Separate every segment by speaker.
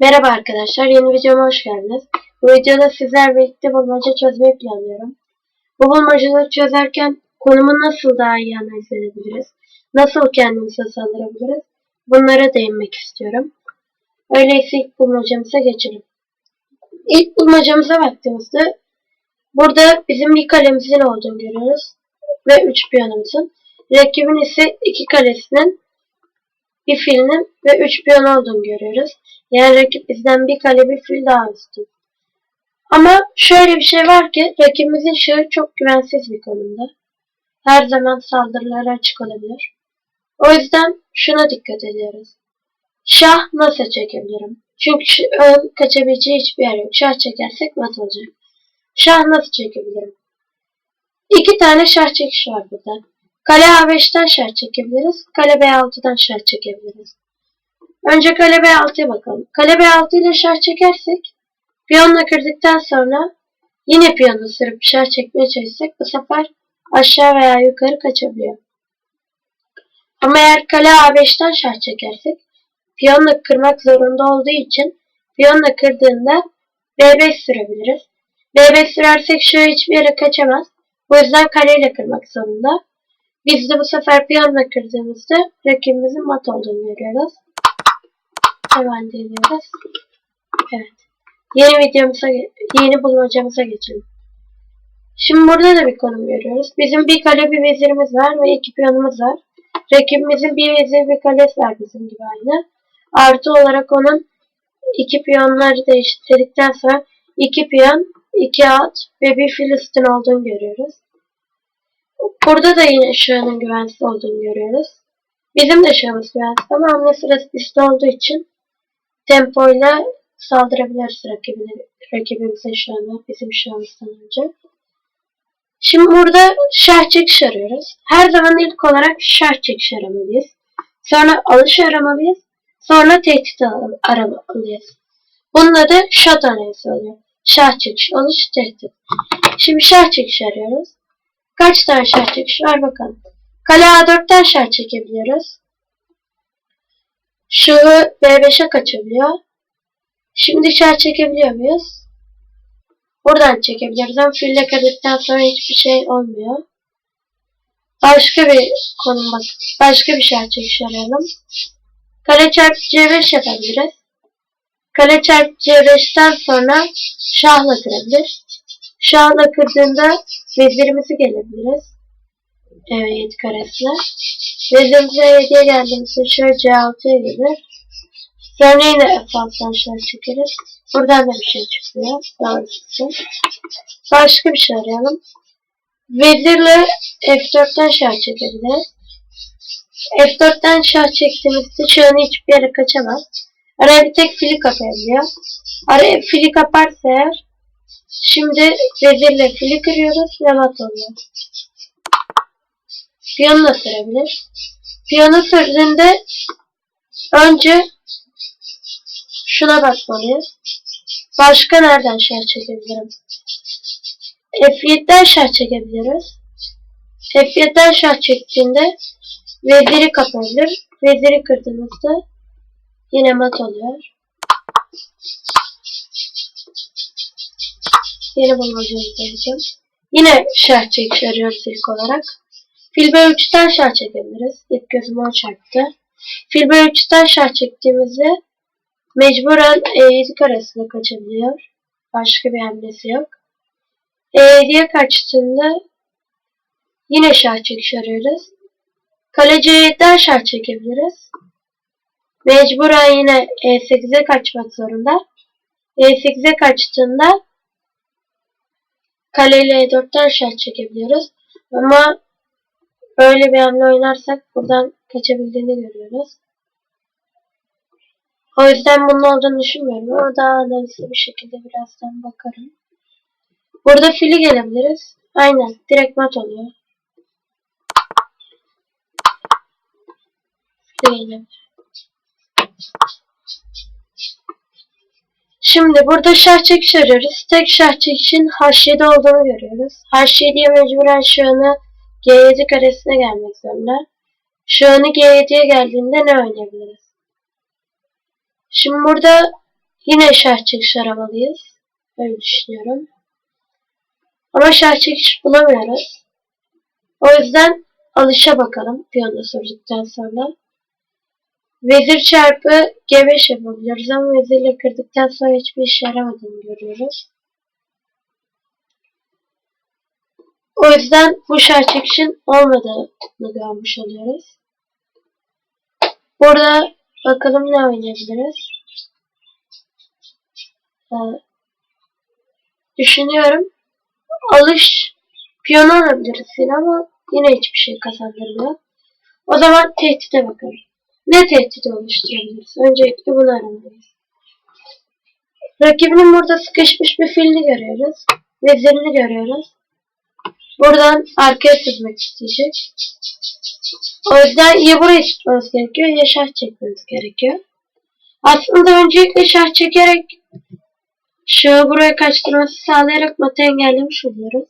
Speaker 1: Merhaba arkadaşlar, yeni videoma hoş geldiniz. Bu videoda sizler birlikte bulmaca çözmeyi planlıyorum. Bu bulmacaları çözerken konumu nasıl daha iyi analiz edebiliriz, nasıl kendimize saldırabiliriz, bunlara değinmek istiyorum. Öyleyse ilk bulmacamıza geçelim. İlk bulmacamıza baktığımızda burada bizim bir kalemizin olduğunu görüyoruz ve üç piyanımızın. Rakibin ise iki kalesinin bir filinin ve üç piyon olduğunu görüyoruz. Yani rakip bizden bir kale bir fil daha üstün. Ama şöyle bir şey var ki rakibimizin şahı çok güvensiz bir konumda. Her zaman saldırılara açık olabilir. O yüzden şuna dikkat ediyoruz. Şah nasıl çekebilirim? Çünkü ön kaçabileceği hiçbir yer yok. Şah çekersek mat olacak. Şah nasıl çekebilirim? İki tane şah çekişi var burada. Kale A5'ten şah çekebiliriz. Kale B6'dan şah çekebiliriz. Önce kale B6'ya bakalım. Kale B6 ile şah çekersek piyonla kırdıktan sonra yine piyonu sırıp şah çekmeye çalışsak bu sefer aşağı veya yukarı kaçabiliyor. Ama eğer kale A5'ten şah çekersek piyonla kırmak zorunda olduğu için piyonla kırdığında B5 sürebiliriz. B5 sürersek şah hiçbir yere kaçamaz. O yüzden kaleyle kırmak zorunda. Biz de bu sefer piyonla kırdığımızda rakibimizin mat olduğunu görüyoruz. Hemen deniyoruz. Evet. Yeni videomuza, yeni bulmacamıza geçelim. Şimdi burada da bir konum görüyoruz. Bizim bir kale bir vezirimiz var ve iki piyonumuz var. Rakibimizin bir vezir bir kalesi var bizim gibi aynı. Artı olarak onun iki piyonları değiştirdikten sonra iki piyon, iki at ve bir filistin olduğunu görüyoruz. Burada da yine şahının güvensiz olduğunu görüyoruz. Bizim de şahımız güvensiz ama hamle sırası düştü olduğu için tempoyla saldırabiliriz rakibine, rakibimizin şahına, bizim şahımızdan önce. Şimdi burada şah çekiş arıyoruz. Her zaman ilk olarak şah çekiş aramalıyız. Sonra alış aramalıyız. Sonra tehdit aramalıyız. Bunun adı şat analizi oluyor. Şah çekiş, alış, tehdit. Şimdi şah çekiş arıyoruz. Kaç tane şah çekiş var bakalım. Kale A4'ten şah çekebiliyoruz. Şahı B5'e kaçabiliyor. Şimdi şah çekebiliyor muyuz? Buradan çekebiliyoruz ama fille kırdıktan sonra hiçbir şey olmuyor. Başka bir konum bak. Başka bir şah çekiş arayalım. Kale çarpı C5 yapabiliriz. Kale çarpı C5'ten sonra şahla kırabilir. Şahla kırdığında vezirimizi gelebiliriz. Evet 7 karesine. Vezirimize 7'ye geldiğimizde şöyle C6'ya gelir. Sonra yine F6'dan şah çekeriz. Buradan da bir şey çıkıyor. Doğrusu. Başka bir şey arayalım. Vezirle F4'ten şah çekebiliriz. F4'ten şah çektiğimizde şahını hiçbir yere kaçamaz. Araya bir tek fili kapayabiliyor. Araya fili kaparsa eğer Şimdi vezirle fili kırıyoruz ve mat oluyor. Piyonu da sürebilir. Piyonu sürdüğünde önce şuna bakmalıyız. Başka nereden şah çekebilirim? F7'den şah çekebiliriz. F7'den şah çektiğinde veziri kapatılır. Veziri kırdığımızda yine mat oluyor. Yeni bulmacamızı yapacağım. Yine şah çekiş arıyoruz ilk olarak. Fil B3'ten şah çekebiliriz. İlk gözüme o çarptı. Fil B3'ten şah çektiğimizde mecburen E7 karesine kaçabiliyor. Başka bir hamlesi yok. E7'ye kaçtığında yine şah çekiş arıyoruz. Kale C7'den şah çekebiliriz. Mecburen yine E8'e kaçmak zorunda. E8'e kaçtığında kaleyle E4'ten şah çekebiliyoruz. Ama böyle bir hamle oynarsak buradan kaçabildiğini görüyoruz. O yüzden bunun olduğunu düşünmüyorum ama daha analizli bir şekilde birazdan bakarım. Burada fili gelebiliriz. Aynen. Direkt mat oluyor. Gelebilir. Şimdi burada şah çekiş arıyoruz. Tek şah çekişin H7 olduğunu görüyoruz. H7'ye mecburen şahını G7 karesine gelmek zorunda. Şahını G7'ye geldiğinde ne oynayabiliriz? Şimdi burada yine şah çekiş aramalıyız. Öyle düşünüyorum. Ama şah çekiş bulamıyoruz. O yüzden alışa bakalım piyano sorduktan sonra. Vezir çarpı G5 yapabiliyoruz ama vezirle kırdıktan sonra hiçbir işe yaramadığını görüyoruz. O yüzden bu şah çekişin olmadığını görmüş oluyoruz. Burada bakalım ne oynayabiliriz. Ee, düşünüyorum. Alış piyano alabiliriz yine ama yine hiçbir şey kazandırmıyor. O zaman tehdide bakalım. Ne tehdidi oluşturabiliriz? Öncelikle bunu aramalıyız. Rakibinin burada sıkışmış bir filini görüyoruz. Vezirini görüyoruz. Buradan arkaya süzmek isteyecek. O yüzden ya buraya tutmamız gerekiyor ya şah çekmemiz gerekiyor. Aslında öncelikle şah çekerek şahı buraya kaçtırması sağlayarak matı engellemiş oluyoruz.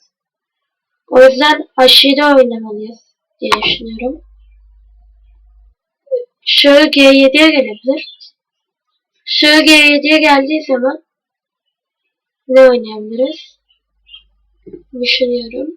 Speaker 1: O yüzden H7 oynamalıyız diye düşünüyorum. Şahı G7'ye gelebilir. Şahı G7'ye geldiği zaman ne oynayabiliriz? Düşünüyorum.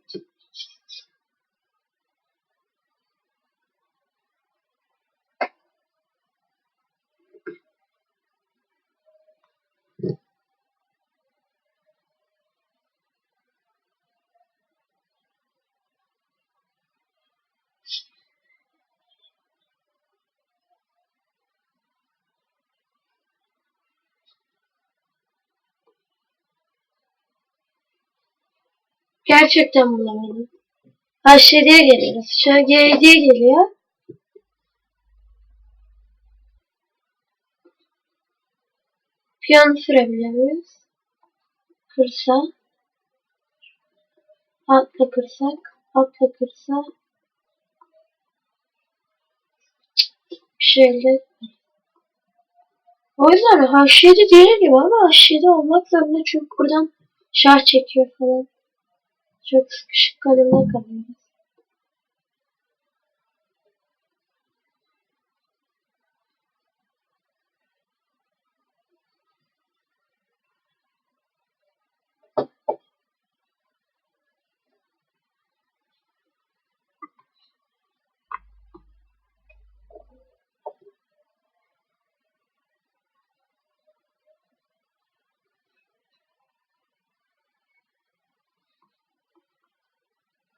Speaker 1: Gerçekten bulamadım. H7'ye geliyoruz. An G7'ye geliyor. Piyano sürebilir miyiz? Kırsa. Atla kırsak. Atla kırsa. Bir şey elde. O yüzden H7 değil gibi ama H7 olmak zorunda çünkü buradan şah çekiyor falan. Çok sıkışık kalımda kalıyoruz.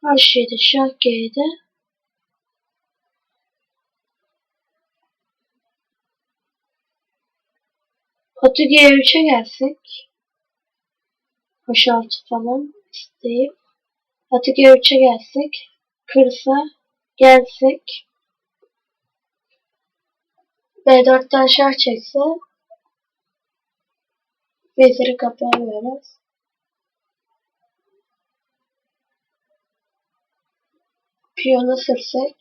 Speaker 1: H7 şah G'de. Atı G3'e gelsek. H6 falan isteyip. Atı G3'e gelsek. Kırsa gelsek. B4'ten şah çekse. Veziri kapayamıyoruz. Piyonu sürsek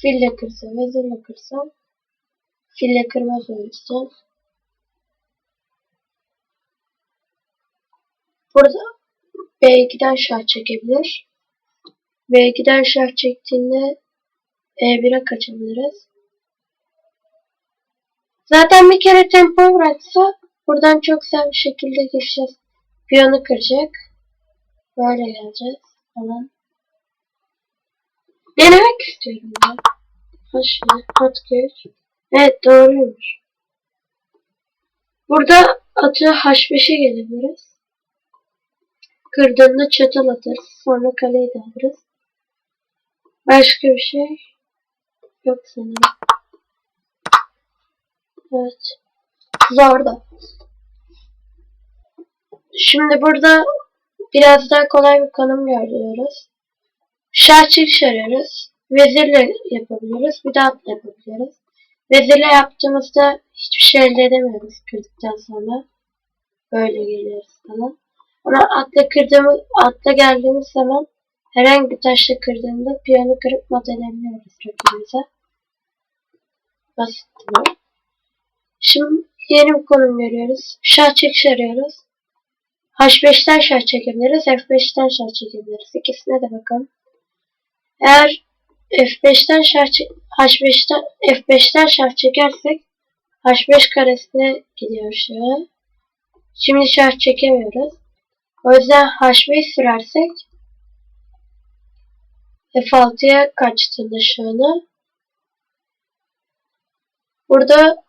Speaker 1: fille kırsa vezirle kırsa fille kırmaz olursa burada B2'den şah çekebilir. B2'den şah çektiğinde E1'e kaçabiliriz. Zaten bir kere tempo bıraksa buradan çok güzel bir şekilde gireceğiz piyonu kıracak. Böyle geleceğiz falan. Denemek istiyorum ya. Aşağı, geç. Evet doğruymuş. Burada atı H5'e gelebiliriz. Kırdığında çatal atarız. Sonra kaleyi de alırız. Başka bir şey yok sanırım. Evet. Zor da. Şimdi burada biraz daha kolay bir konum görüyoruz. Şah çekiş arıyoruz. Vezirle yapabiliyoruz. Bir de atla yapabiliyoruz. Vezirle yaptığımızda hiçbir şey elde edemiyoruz kırdıktan sonra. Böyle geliyoruz falan. Ama atla kırdığımız, atla geldiğimiz zaman herhangi bir taşla kırdığında piyano kırıp mat edebiliyoruz rakibimize. Basit bu. Şimdi yeni bir konum görüyoruz. Şah çekiş arıyoruz. H5'ten şah çekebiliriz. F5'ten şah çekebiliriz. İkisine de bakalım. Eğer F5'ten şah H5'ten F5'ten şah çekersek H5 karesine gidiyor şu an. Şimdi şah çekemiyoruz. O yüzden H5 sürersek F6'ya kaçtı nişanı. Burada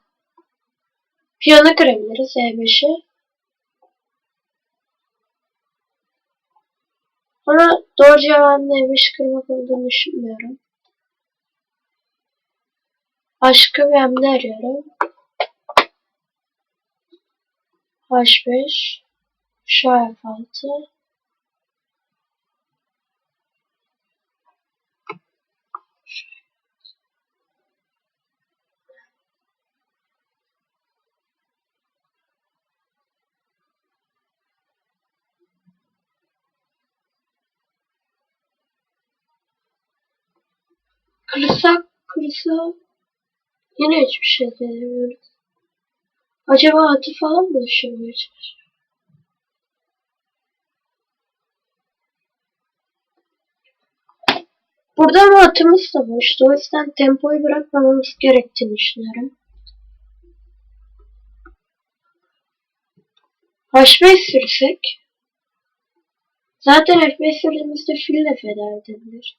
Speaker 1: piyano kırabiliriz E5'i. Ama doğru cevabın E5 kırmak olduğunu düşünmüyorum. Başka bir hamle arıyorum. H5 Şah F6 Kırsak kırsak yine hiçbir şey denemiyoruz. Acaba atı falan mı düşünmeye çalışıyor? Burada ama atımız da boştu. O yüzden tempoyu bırakmamamız gerektiğini düşünüyorum. H5 sürsek zaten F5 sürdüğümüzde fil de feda edebilir.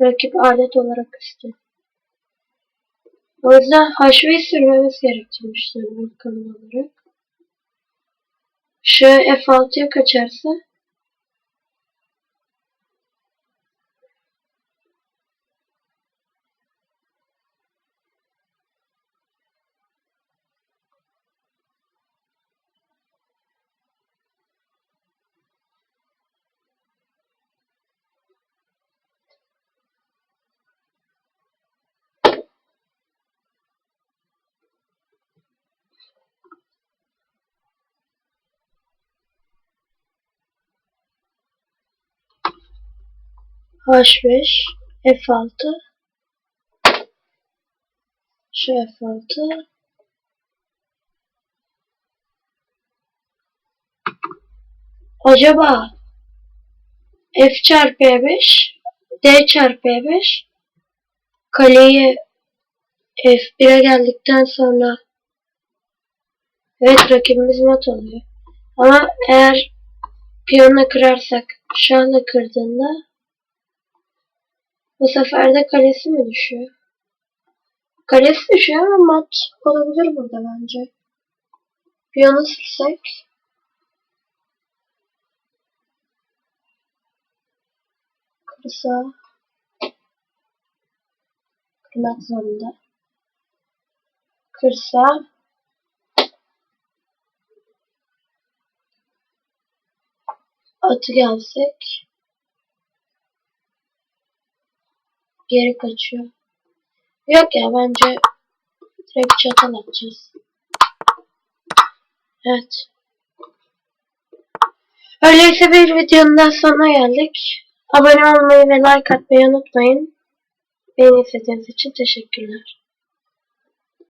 Speaker 1: Rakip alet olarak istiyor. O yüzden H5 sürmemiz ilk kanal olarak. Şu F6'ya kaçarsa H5 F6 şu F6 Acaba F çarpı E5 D çarpı E5 kaleyi F1'e geldikten sonra evet rakibimiz mat oluyor. Ama eğer piyonu kırarsak şahla kırdığında bu sefer de kalesi mi düşüyor? Kalesi düşüyor ama mat olabilir burada bence. Piyonu silsek. Kırsa. Kırmak zorunda. Kırsa. Atı gelsek. Geri kaçıyor. Yok ya bence direkt çatal atacağız. Evet. Öyleyse bir videonun daha sonuna geldik. Abone olmayı ve like atmayı unutmayın. Beni izlediğiniz için teşekkürler.